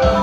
ค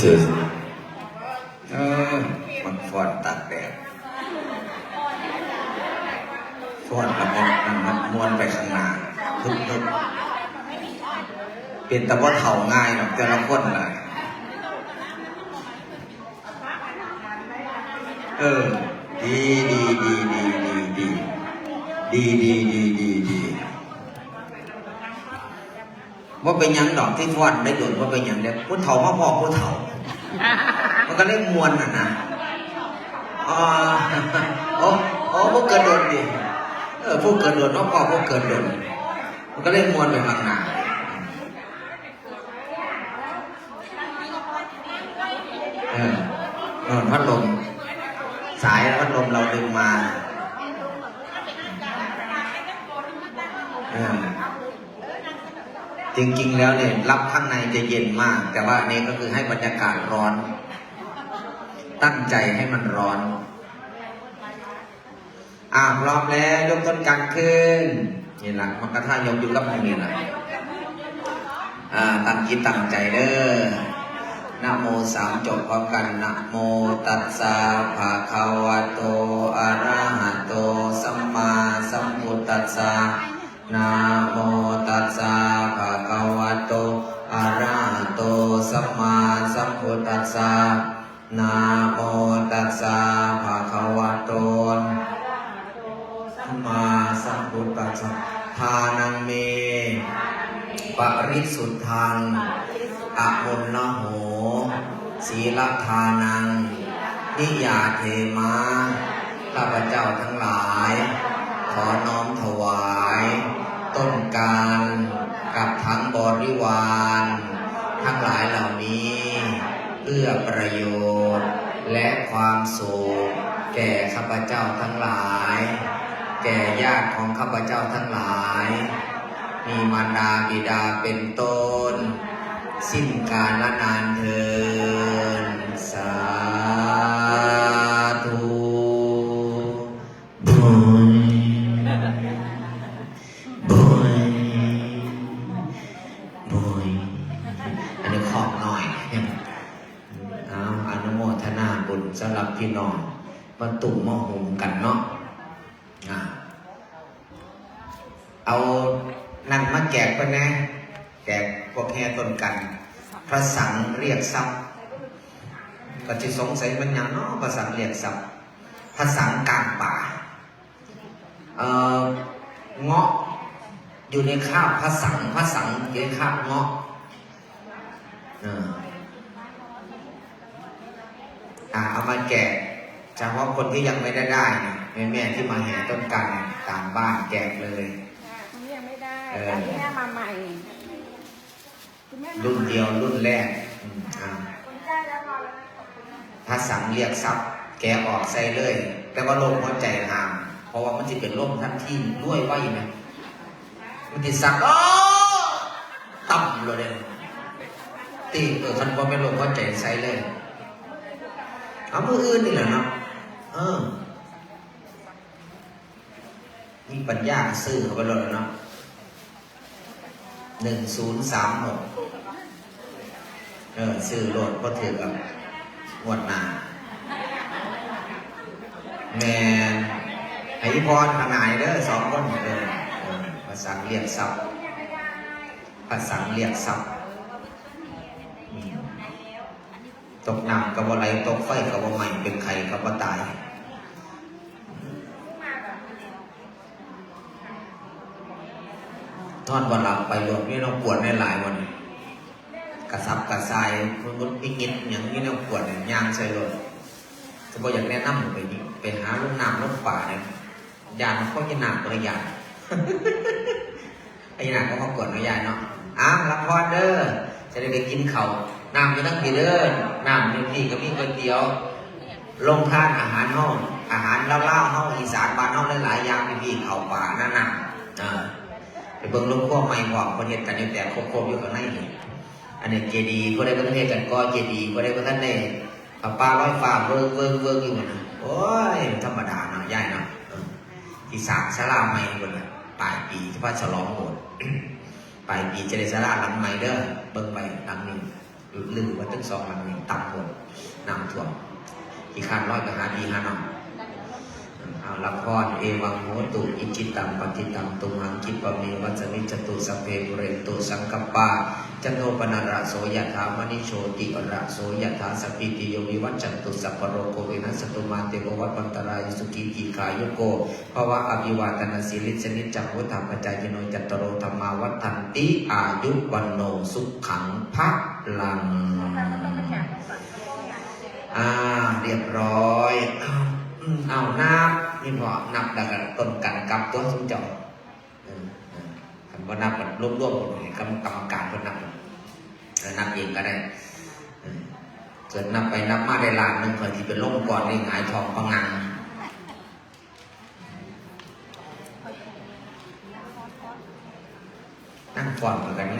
เธอเออมันฟอนตักแดดฟอนแล้วมันมันมันมวนไปข้างหน้าทึบทึบเป็นแต่ว่าเถ่าง่ายหรอกแต่ละคนน่ะเออ ดีดีดีดีดีดีดีดีดีดีดีว่าเป็นยังดอกที่ฟอนได้โดนว่าเป็นยังเด็กผู้เฒ่ามาพ่อผู้เฒ่า มันก็เล่นมวนอะนะอ๋อโอ้โอ้พวกเกิดโดนดิเออพวกเกิดโดนน้องพ่อพวกเกิดโดนมันก็เล่นมวนไปข้างนาเออเออพัดลมสายพัดลมเราดึงมาเออ จริงๆ แล้วเนี่ยรับข้างในจะเย็นมาก แต่ว่านี้ก็คือให้บรรยากาศร้อน ตั้งใจให้มันร้อน อ่าพร้อมแล้วยกต้นกันขึ้นนี่หละมันก็ท่ายกอยู่กับมือนี่แหละอ่าตั้งจิตตั้งใจเด้อนะโมสามจบพร้อมกันนะโมตัสสะภะคะวะโตอะระหะโต สัมมาสัมพุทธัสสะ นะโมตัสสะภะคะวะโตอะระหะโตสัมมาสัมพุทธัสสะนะโมตัสสะภะคะวะโตสัมมาสัมพุทธัสสะทานังเมปริสุทธังอะมุลละโหศีลทานังนิยาเทมาข้าพเจ้าทั้งหลาย ต้นการ กับทั้งบริวาร ทั้งหลายเหล่านี้ เพื่อประโยชน์ และความสุขแก่ข้าพเจ้าทั้งหลาย แก่ญาติของข้าพเจ้าทั้งหลาย มีมารดาบิดาเป็นต้น สิ้นกาลละนานเทิน พี่น้องมาตุ่มมาหุมกันเนาะอ่าเอานั่นมาแจกไปนะแจกพวกแห่ต้นกัน พระสังเรียกทรัพย์ก็จะสงสัยมันยังเนาะพระสังเรียกทรัพย์พระสังกลางป่าเอ่อเงาะอยู่ในคาบพระสังพระสังอยู่ในคาบเงาะ เอออ่าเอามาแจกเฉพาะคนที่ยังไม่ได้ได้นะแม่แม่ๆที่มาแห่ต้นกันตามบ้านแจกเลยคุณยังไม่ได้เอออันนี้แม่มาใหม่คุณแม่มารุ่นเดียวรุ่นแรกอืมอ่าคุณได้แล้วรอแล้วนะพระสังเรียกทรัพย์แกออกใส่เลย แต่ว่าโรคหัวใจห่าง เพราะว่ามันจะเป็นโรคทันทีด้วยไว้ไหมมันจะสั่งโอ้ต่ำเลยเลยตีเออคันว่าเป็นโรคหัวใจใส่เลย เอามืออื่นนี่แหละเนาะเออ มีปัญญาซื้อเขาไปเลยเนาะหนึ่งศูนย์สามหกเออซื้อรถก็ถือกับงวดหน้าแมนไอ้พรขนายเด้อสองคนเออภาษาเรียกทรัพย์ภาษาเรียกทรัพย์อืม ตกน้ำกับว่าไหลตกไฟกับว่าใหม่เป็นไข่กับว่าตายทอดวันหลับไปรถนี่เราปวดในหลายวันกระซับกระซายมันมันพิกิดอย่างนี้เราปวดเนี่ยยางใส่รถจะบอกอยากแนะนำไปนี่ไปหาลูกน้ำลูกป่าเนี่ยยานเขาจะหนักเลยยานไอ้หนักก็มาปวดไม่ยานเนาะอ้าวรับพอเด้อจะได้ไปกินเขา น้ำอยู่ตั้งกี่เด้อน้ำนี่พี่ก็มีก๋วยเตี๋ยว ลงทานอาหารห้องอาหารเล่าๆห้องอีสานบ้านห้องหลายๆอย่างพี่ๆเขาป่านั่นน่ะอ่าไปเบิ่งลูกพวกไม่บอกประเทศกันอยู่แต่ครบๆอยู่ข้างในนี่อันนี้เจดีย์ก็ได้ประเทศกันก็เจดีย์ก็ได้ประเท่านได้ปลาปลาร้อยฟ้าเวิร์กเวิร์กเวิร์กอยู่มันนะโอ้ยธรรมดาเนาะย่ายเนาะออที่สางศาลาใหม่คนน่ะปลายปีที่ว่าฉลองโบสถ์ปลายปีจะได้ศาลาหลังใหม่เด้อเบิ่งไปหลังนี้ ลืมว่าตั้งสองมันมีต่ำหมดน้ำท่วมอีกคันร้อยกับหาดีหาน่อยเอาละพรเอวังโหตุอิจิตังปฏิตังตุมหังคิปะเมวัสมิจตุสเพปุเรตุสังกปาจันโทปนาระโสยถามณิโชติอระโสยถาสพพิติโยวิวัจจันตุสัพโรโควินัสตุมาเตโววัตปันตรายสุขีกีขายุโกภวะอภิวาตนาสิลิสนิจังวุฒาปจายโนจัตตโรธรรมาวัฏันติอายุวันโนสุขังพระ ลัง อ่า เรียบร้อยอืมเอานับนี่พอนับแล้วก็ต้นกันกับตัวสมเจ้าเออเออคำว่านับกันรวบรวมหมดเลยกรรมกรรมการก็นับแล้วนับเองก็ได้เออส่วนนับไปนับมาได้ล้านหนึ่งคอที่เป็นล่มก่อนนี่หงายทองปังงังนั่งฟอนกันงานหลายให้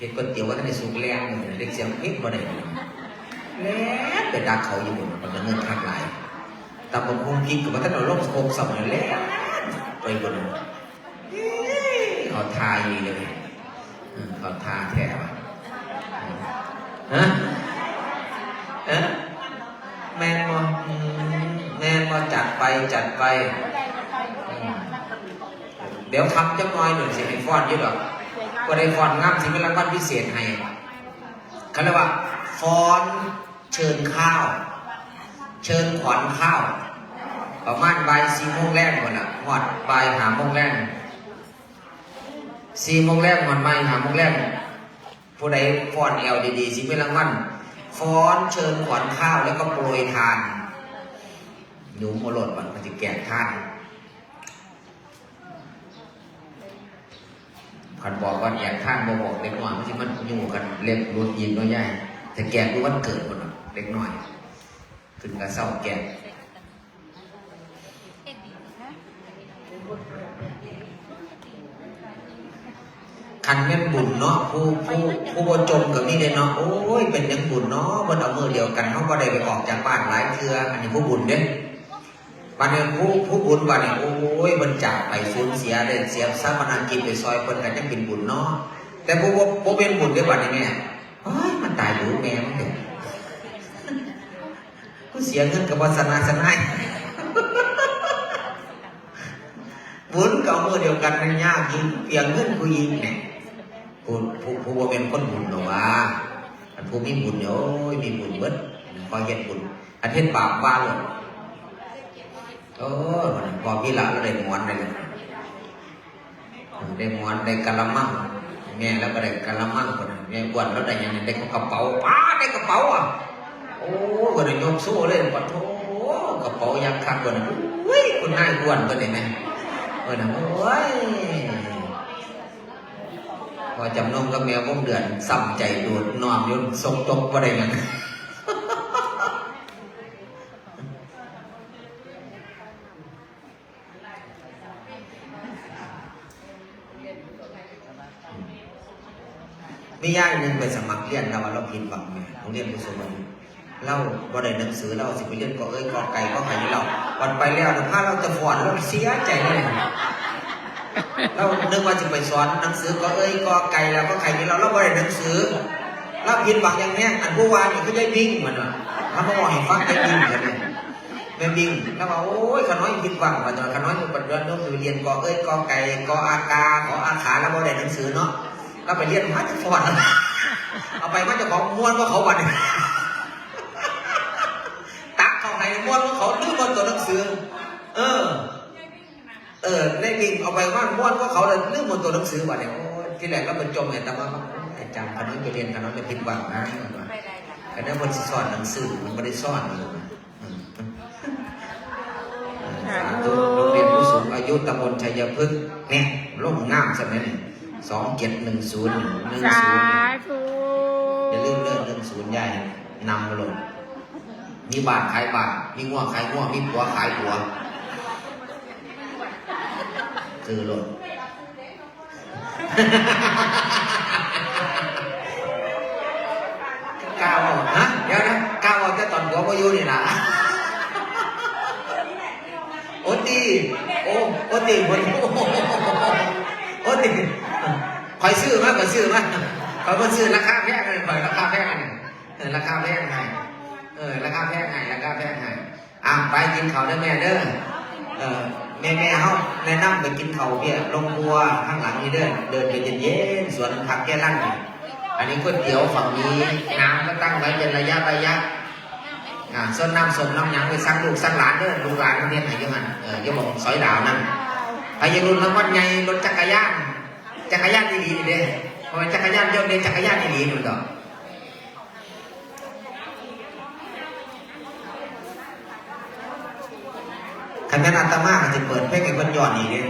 เห็นก๋วยเตี๋ยวว่าท่านในสุกแรงเลยเด็กเสียงเฮ็ดบ่ได้เลยแล้วไปดักเขาอยู่บนมันเงินคักหลายแต่ผมคงคิดกับว่าถ้าเราลงโคกสมัยแล้วไปบนเอ้ยเขาทายเลยเขาทาแท้ว่ะฮะเอ๊ะแมนมอแมนมอจัดไปจัดไป เดี๋ยวทำจังน้อยหนึ่งสิให้ฟอนเยอะหรอ ก็ได้ฟอนงามสิเป็นรางวัลพิเศษให้เขาเรียกว่าฟอนเชิญข้าว เชิญขวัญข้าว ประมาณบ่ายสี่โมงแรกก่อนอะหอดบ่ายหาโมงแรกสี่โมงแรกหอดบ่ายหาโมงแรกผู้ใดฟอนเอลดีๆสิเป็นรางวัลฟ้อนเชิญขวัญข้าวแล้วก็โปรยทานหนูโมโลดมันมันจะแกะท่าน ขันบอกว่าแอบท่านบบอกเล็กน้อยมันสิมันอยู่กันเล็บรุดยินก็ย่ายแต่แกะรู้วันเกิดคนน่ะเล็กน้อยถึงกระเศร้าแกะคันแม่นบุญเนาะผู้ผู้ผู้บจมกับนี่เด้เนาะโอ้ยเป็นยังบุญเนาะบ่เอามือเดียวกันเฮาบ่ได้ไปออกจากบ้านหลายเทืออันนี้ผู้บุญเด้ บัดนี้ผู้ผู้บุญบัดนี้โอ้ยมันจากไปสูญเสียได้เสียทรัพย์มนากินไปซอยเพิ่นก็จังเป็นบุญเนาะแต่ผู้บ่บ่เป็นบุญได้บัดนี้แม่โอ้ยมันตายอยู่แม่มันเด้กูเสียเงินกับวาสนาสนายบุญกับมือเดียวกันมันยากยิงเปลี่ยนเงินกูยิงเนี่ยผู้ผู้ผู้ว่าเป็นคนบุญหรอวะผู้มีบุญเนี่ยโอ้ยมีบุญเบิดคอยเห็นบุญอันเห็นบาปบ้าเลย โอ้พอพี่ละแล้วได้ม้วนได้เลยได้ม้วนได้กะละมังแม่แล้วก็ได้กะละมังคนนั้นแม่บวชแล้วได้ยังไงได้กระเป๋าป้าได้กระเป๋าอะโอ้ยคนนั้ยกสู้เลยปะโถกระเป๋ายักษ์คักคนนั้นอุ้ยคุณนายอ้วนตัวนี้ไหมเออนะโอ้ยพอจำนงกับแมววงเดือนซ้ำใจดูดนอนยุ่นทรงตกบ่ได้ยัง มีย่ายหนึ่งไปสมัครเรียนเราว่าเราผิดหวังไงโรงเรียนกุศลเราบ่ได้หนังสือเราสิไปเรียนก็เอ้ยกอไก่ก็ไข่เราวันไปแล้วถ้าเราจะฟอนเราเสียใจเลยเรานึกว่าจะไปสอนหนังสือก็เอ้ยก็ไก่แล้วก็ไข่นี่เราเราบ่ได้หนังสือเราผิดหวังอย่างเนี้ยอันผู้วานนี่ก็ได้วิ่งมันอะถ้ามาบอกให้ฟังได้วิ่งกันเลยไม่วิ่งแล้วว่าโอ้ยขน้อยผิดหวังมาตอนขน้อยปัจจุบันต้องไปเรียนก็เอ้ยก็ไก่ก็อากาขออาขาแล้วบ่ได้หนังสือเนาะ เราไปเรียนมาจะฟอนเอาไปมันจะของม้วนว่าเขาบันตักเขาให้ม้วนว่าเขาลืมบนตัวหนังสือ เออ เออได้บินเอาไปว่านม้วนว่าเขาเลยเรื่องบนตัวหนังสือว่าเนี่ยโอ้ยที่แรกก็เป็นจมเนี่ยแต่ว่าอาจารย์คณะไปเรียนคณะจะผิดหวังนะคณะบนสิสอนหนังสือมันไม่ได้สอนเลยอืมสาธุโรงเรียนผู้สูงอายุตำบลชัยพฤกษ์เนี่ยลงงามใช่ไหมเนี่ย สองเจ็ดหนึ่งศูนย์หนึ่งสาศูนย์ธุอย่าลืมเรื่องหนึ่งศูนย์ใหญ่นำมาลงมีบาทขายบาทมีง่วงขายง่วงมีผัวขายผัวซื้อรถก้าวเอาฮะเดี๋ยวนะก้าวเอาแต่ตอนหัวพายุนี่นะโอตีโอ้โอตีคนโอตี คอยซื้อมาคอยซื้อมาคอยคนซื้อราคาแพงเลยคเปิดราคาแพงเออราคาแพงไงเออราคาแพงไงราคาแพงไงอะไปกินเขาวเด้แม่เด้อเออแม่แม่เฮาแนะนำไปกินเขาเพี่ยลงบัวข้างหลังนี่เด้อเดินไปเย็นๆสวนผักแก้ลั่นอันนี้ก๋วยเตี๋ยวฝั่งนี้น้ำก็ตั้งไว้เป็นระยะระยะอ่าส่วนน้ำส้มน้ำหยังไปสั่งลูกสั่งหลานเด้อลูกหลานเรียนไหนยังไงเออย่าบอกสอยดาวนั่นอายุรุ่นรางวัลใหญ่รถจักรยาน จักรยานดีๆนี่เด้เพราะจักรยานยนต์เด้จักรยานดีๆนู่นดอกคันแม่นอาตมากจะเปิดเพลงให้คนย้อนอีกเนี่ย